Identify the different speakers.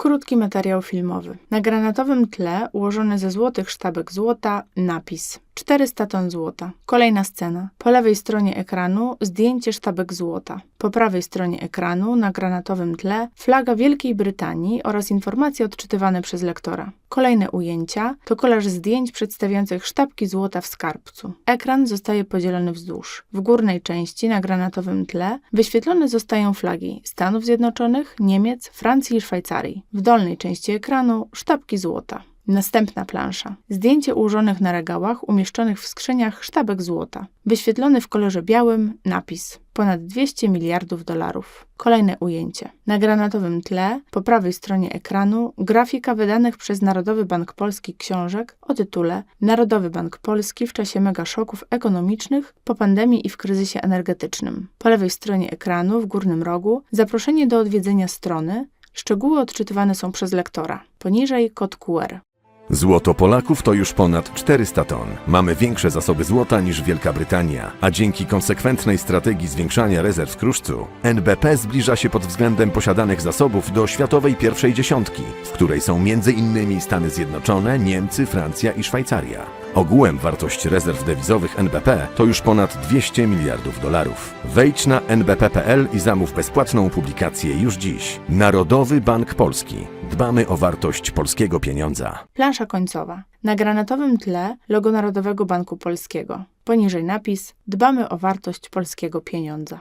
Speaker 1: Krótki materiał filmowy. Na granatowym tle ułożony ze złotych sztabek złota napis 400 ton złota. Kolejna scena. Po lewej stronie ekranu zdjęcie sztabek złota. Po prawej stronie ekranu na granatowym tle flaga Wielkiej Brytanii oraz informacje odczytywane przez lektora. Kolejne ujęcia to kolaż zdjęć przedstawiających sztabki złota w skarbcu. Ekran zostaje podzielony wzdłuż. W górnej części na granatowym tle wyświetlone zostają flagi Stanów Zjednoczonych, Niemiec, Francji i Szwajcarii. W dolnej części ekranu sztabki złota. Następna plansza. Zdjęcie ułożonych na regałach umieszczonych w skrzyniach sztabek złota. Wyświetlony w kolorze białym napis ponad 200 miliardów dolarów. Kolejne ujęcie. Na granatowym tle, po prawej stronie ekranu, grafika wydanych przez Narodowy Bank Polski książek o tytule Narodowy Bank Polski w czasie megaszoków ekonomicznych po pandemii i w kryzysie energetycznym. Po lewej stronie ekranu, w górnym rogu, zaproszenie do odwiedzenia strony. Szczegóły odczytywane są przez lektora. Poniżej kod QR.
Speaker 2: Złoto Polaków to już ponad 400 ton. Mamy większe zasoby złota niż Wielka Brytania, a dzięki konsekwentnej strategii zwiększania rezerw kruszcu, NBP zbliża się pod względem posiadanych zasobów do światowej pierwszej dziesiątki, w której są m.in. Stany Zjednoczone, Niemcy, Francja i Szwajcaria. Ogółem wartość rezerw dewizowych NBP to już ponad 200 miliardów dolarów. Wejdź na nbp.pl i zamów bezpłatną publikację już dziś. Narodowy Bank Polski. Dbamy o wartość polskiego pieniądza.
Speaker 1: Plansza końcowa. Na granatowym tle logo Narodowego Banku Polskiego. Poniżej napis Dbamy o wartość polskiego pieniądza.